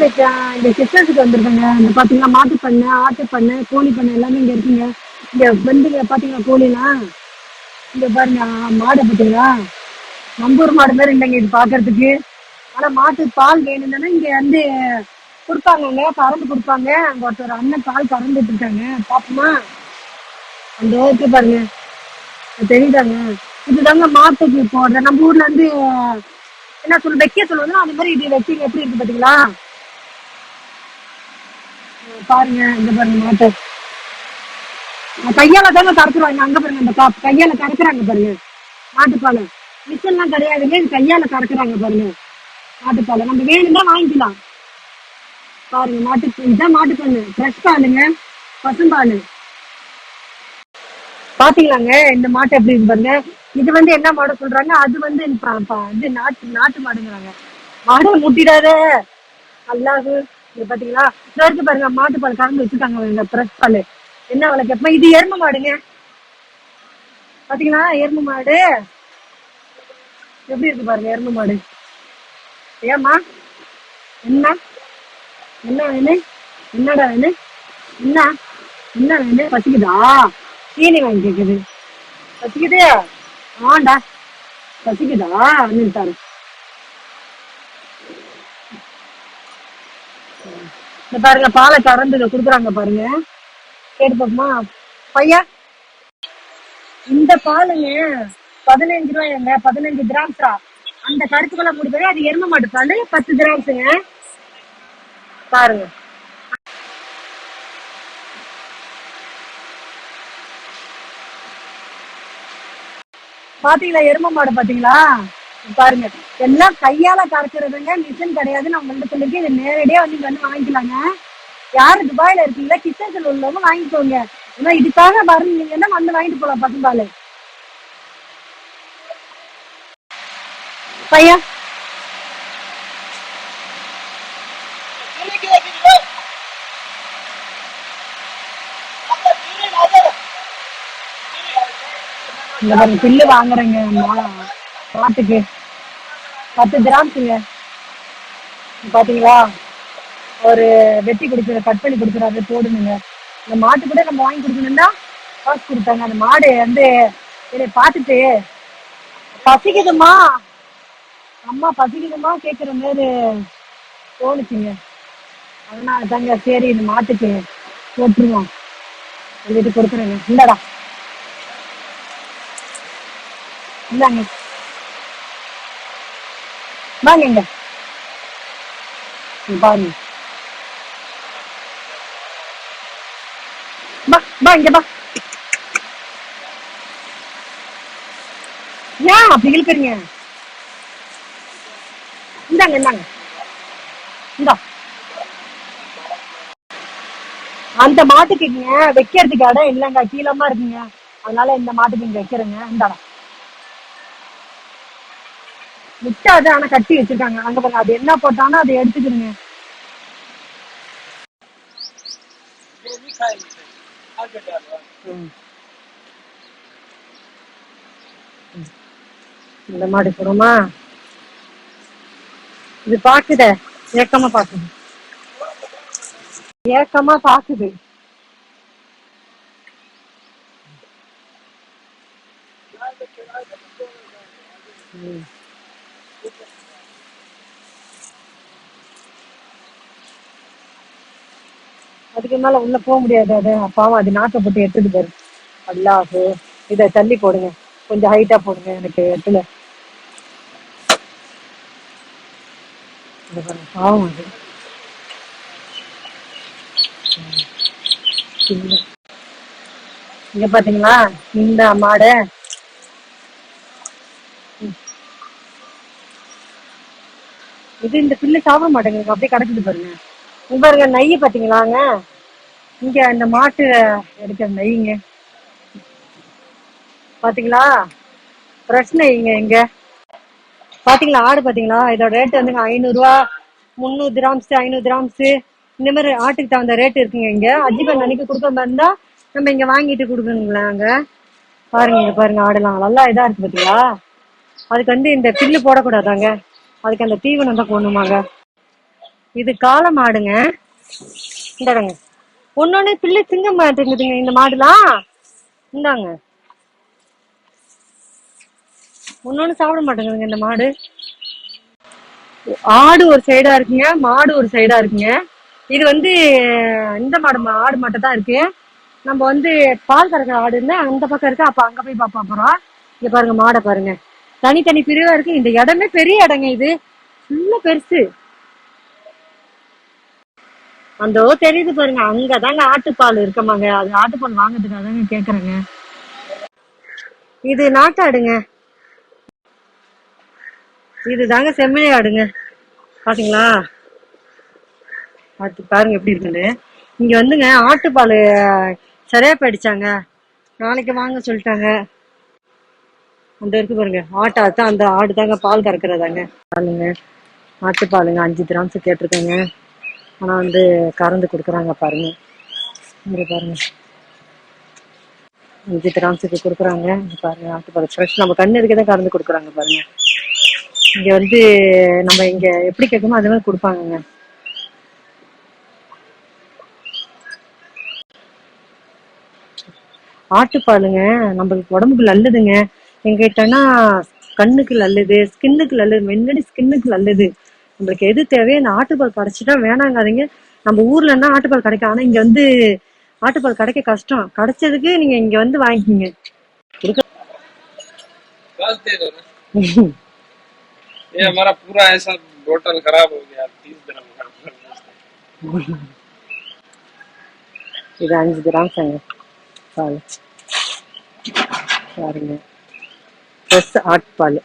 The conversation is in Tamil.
உங்களுக்கு இந்த சிஸ்டர்ஸுக்கு வந்திருக்காங்க. இந்த பார்த்தீங்கன்னா மாட்டு பண்ணை ஆட்டு பண்ணை கோழி பண்ணை எல்லாமே இங்க இருக்குங்க. இங்க வந்துங்க பாத்தீங்களா கோழிலாம் இங்க பாருங்க மாடை பார்த்தீங்களா பாத்தீங்களா நம்பூர் மாடு மாதிரி இல்லைங்க இது பாக்குறதுக்கு. ஆனா மாட்டு பால் வேணும்னா இங்க வந்து கொடுப்பாங்கங்க கறந்து கொடுப்பாங்க. அங்க ஒருத்தர் அண்ணன் பால் கறந்துட்டு இருக்காங்க. பாப்போமா? அந்த ஓகே பாருங்க. தெரியுதாங்க? இதுதாங்க மாட்டுக்கு போடுற நம்ம ஊர்ல வந்து என்ன சொல்ல வைக்க சொல்லுவாங்க அந்த மாதிரி இது வச்சு எப்படி இருக்கு பாத்தீங்களா? பாருங்க இந்த பாருங்க மாட்டு. கையால தானே கறக்குறாங்க அங்க பாருங்க அந்த காப் கையால கறக்குறாங்க பாருங்க. மாட்டுப்பாலை மிஷன்லாம் கிடையாதுங்க இது கையால கறக்குறாங்க பாருங்க. மாட்டுப்பாலை நம்ம வேணும்னா வாங்கிக்கலாம். பாருங்க மாட்டு இதான் மாட்டுப்பால் ஃப்ரெஷ் பாலுங்க பசும்பால் பாத்தீங்களாங்க இந்த மாட்டு எப்படி இருக்கு பாருங்க. இது வந்து என்ன மாடு சொல்றாங்க? அது வந்து இது நாட்டு நாட்டு மாடுங்கிறாங்க. மாடை முட்டிடாத. அல்லாஹு. இது பாத்தீங்களா? இந்த இருக்கு பாருங்க மாட்டு பால் கறந்து வச்சுட்டாங்க இந்த பிரஸ் பால். என்ன விலை கேட்பேன் இது எருமை மாடுங்க. பாத்தீங்களா? எருமை மாடு. எப்படி இருக்கு பாருங்க எருமை மாடு? ஏமா என்ன? என்ன வேணும் என்னடா வேணும் என்ன? என்ன வேணும் பசிக்குதா? தீனி வாங்கி கேக்குது. பசிக்குது? ஆண்டா. பசிக்குதா? வந்துட்டாரு இந்த பாருங்க பாலை கறந்து குடுக்குறாங்க பாருங்க. கேட்டு பாப்போமா பையா? இந்த பாலுங்க பதினஞ்சு ரூபாய்ங்க பதினஞ்சு கிராம்ஸா அந்த கருப்பு கலர் முடிப்பது அது எரும மாட்டு பால் பத்து கிராம்ஸுங்க. பாருங்க. பாத்தீங்களா எரும மாடு பாத்தீங்களா? பாருங்க. எல்லாம் கையால கறக்குறதுங்க மிஷின் கிடையாது நான் உங்கள்ட்ட சொல்லிருக்கேன் இது நேரடியா வந்து வந்து வாங்கிக்கலாங்க. யாரு துபாயில இருக்கீங்களா? கிச்சன்ல உள்ளவங்க வாங்கிக்கோங்க. ஏன்னா இதுக்காக வரீங்கன்னா வந்து வாங்கிட்டு போலாம் பசும்பாலு. பையா? இந்த பில்லு வாங்குறேங்க மாட்டுக்கு. பத்து கிராம்ஸுங்க பாத்தீங்களா? ஒரு வெட்டி கொடுக்குற கட் பண்ணி கொடுக்குறாரு போடுனுங்க இந்த மாட்டு கூட நம்ம வாங்கி கொடுக்கணும்னா காசு கொடுத்தாங்க. அந்த மாடு வந்து என்னை பார்த்துட்டு பசிக்குதுமா அம்மா பசிக்குதுமா கேட்குற மாதிரி தோணுச்சுங்க. அதனால தாங்க சரி இந்த மாட்டுக்கு போட்டுருவோம். சொல்லிட்டு கொடுக்குறேங்க. இல்லடா இந்தாங்க. வாங்க இங்க பாருங்க பா பா இங்க பா ஏன் அப்படி இழுக்கிறீங்க? இந்தாங்க இந்தாங்க. இந்தா. அந்த மாட்டுக்கு இங்க வைக்கிறதுக்கு இடம் இல்லைங்க. கீழமா இருக்குங்க. அதனால இந்த மாட்டுக்கு இங்க வைக்கிறேங்க. இந்தாடா. முட்டாது ஆனா கட்டி வச்சிருக்காங்க. அங்க பாருங்க அது என்ன போட்டாலும் அதை எடுத்துக்கிடுங்க. இந்த மாடு போடுமா? இது பாக்குத ஏக்கமா பாக்குது. ஏக்கமா பாக்குது. ம். அதுக்கு மேல உள்ள போக முடியாது அது பாவம் அது நாட்டை போட்டு எடுத்துட்டு பாரு அல்லாஹு இத தள்ளி போடுங்க. கொஞ்சம் ஹைட்டா போடுங்க எனக்கு எட்டுல பாவம் அது. இங்க பாத்தீங்களா? இந்த மாடை. இது இந்த பில்லு சாப்பிட மாட்டேங்குது அப்படியே கிடக்குது பாருங்க. பாருங்க நெய் பாத்தீங்களாங்க? இங்க இந்த மாட்டு எடுக்கிற நெய்ங்க. பாத்தீங்களா? ஃப்ரெஷ் நெய்ங்க இங்க. பாத்தீங்களா? ஆடு பாத்தீங்களா? இதோட ரேட் வந்துங்க ஐநூறு ரூபா முந்நூறு கிராம்ஸ் ஐநூறு கிராம்ஸ் இந்த மாதிரி ஆட்டுக்கு தகுந்த ரேட் இருக்குங்க இங்க. அஜிபன் அன்னைக்கு கொடுக்க மாதிரி இருந்தா நம்ம இங்க வாங்கிட்டு கொடுக்கணுங்களா அங்க பாருங்க இங்க பாருங்க ஆடுலாம். நல்லா இதா இருக்கு பாத்தீங்களா? அதுக்கு வந்து இந்த பில்லு போடக்கூடாதாங்க? அதுக்கு அந்த தீவனம் தான் போடணுமாங்க. இது காளை மாடுங்க. இந்தாங்க. ஒன்னொன்னு பிள்ளை திங்க மாட்டேங்குதுங்க இந்த மாடுலாம். இந்தாங்க. ஒன்னொன்னு சாப்பிட மாட்டேங்குதுங்க இந்த மாடு. ஆடு ஒரு சைடா இருக்குங்க மாடு ஒரு சைடா இருக்குங்க. இது வந்து இந்த மாடு மா- ஆடு மட்டும் தான் இருக்கு. நம்ம வந்து பால் கறக்கிற ஆடுன்னா அந்த பக்கம் இருக்கு. அப்ப அங்க போய் பார்ப்போம் அப்புறம் இங்க பாருங்க மாடை பாருங்க. தனித்தனி பிரிவா இருக்கு. இந்த இடமே பெரிய இடங்க இது. ஃபுல்லா பெருசு. அந்த தெரியுது பாருங்க. அங்கதாங்க ஆட்டுப்பால் இருக்கமாங்க. அது ஆட்டுப்பால் வாங்குறதுக்காக தாங்க கேக்குறேங்க. இது நாட்டாடுங்க. இது தாங்க செம்மறி ஆடுங்க. பாத்தீங்களா? அது பாருங்க எப்படி இருக்குன்னு. இங்க வந்துங்க ஆட்டுப்பால் சரியா போயிடுச்சாங்க. நாளைக்கு வாங்க சொல்லிட்டாங்க. அந்த இருக்கு பாருங்க. ஆட்டா தான் அந்த ஆடு தாங்க பால் கறக்குறதாங்க. பாருங்க. ஆட்டுப்பாலுங்க அஞ்சு கிராம்ஸ் கேட்டிருக்கேங்க. ஆனா வந்து கறந்து கொடுக்குறாங்க பாருங்க. இங்கே பாருங்க. அஞ்சு கிராம்ஸுக்கு கொடுக்குறாங்க. இங்க பாருங்க ஆட்டுப்பால் ஃப்ரெஷ் நம்ம கண்ணு இருக்கே தான் கறந்து கொடுக்குறாங்க பாருங்க. இங்க வந்து நம்ம இங்க எப்படி கேட்கணுமோ அது மாதிரி கொடுப்பாங்கங்க. ஆட்டுப்பாலுங்க நம்மளுக்கு உடம்புக்கு நல்லதுங்க. எங்கிட்டனா கண்ணுக்கு நல்லது ஸ்கின்னுக்கு நல்லது முன்னாடி ஸ்கின்னுக்கு நல்லது. நம்மளுக்கு எது தேவையோ அந்த ஆட்டுப்பால் கிடைச்சிட்டா வேணாங்காதீங்க நம்ம ஊர்லன்னா ஆட்டுப்பால் கிடைக்கும் ஆனா இங்க வந்து ஆட்டுப்பால் கிடைக்க கஷ்டம் கிடைச்சதுக்கு நீங்க இங்க வந்து வாங்கிக்கிங்க கொடுக்க बस दे दो ना ये हमारा पूरा ऐसा बोतल खराब हो गया तीस दिन में खराब இது அஞ்சு கிராம் சங்க பால் பாருங்க ஃப்ரெஷ் ஆட்டுப்பால்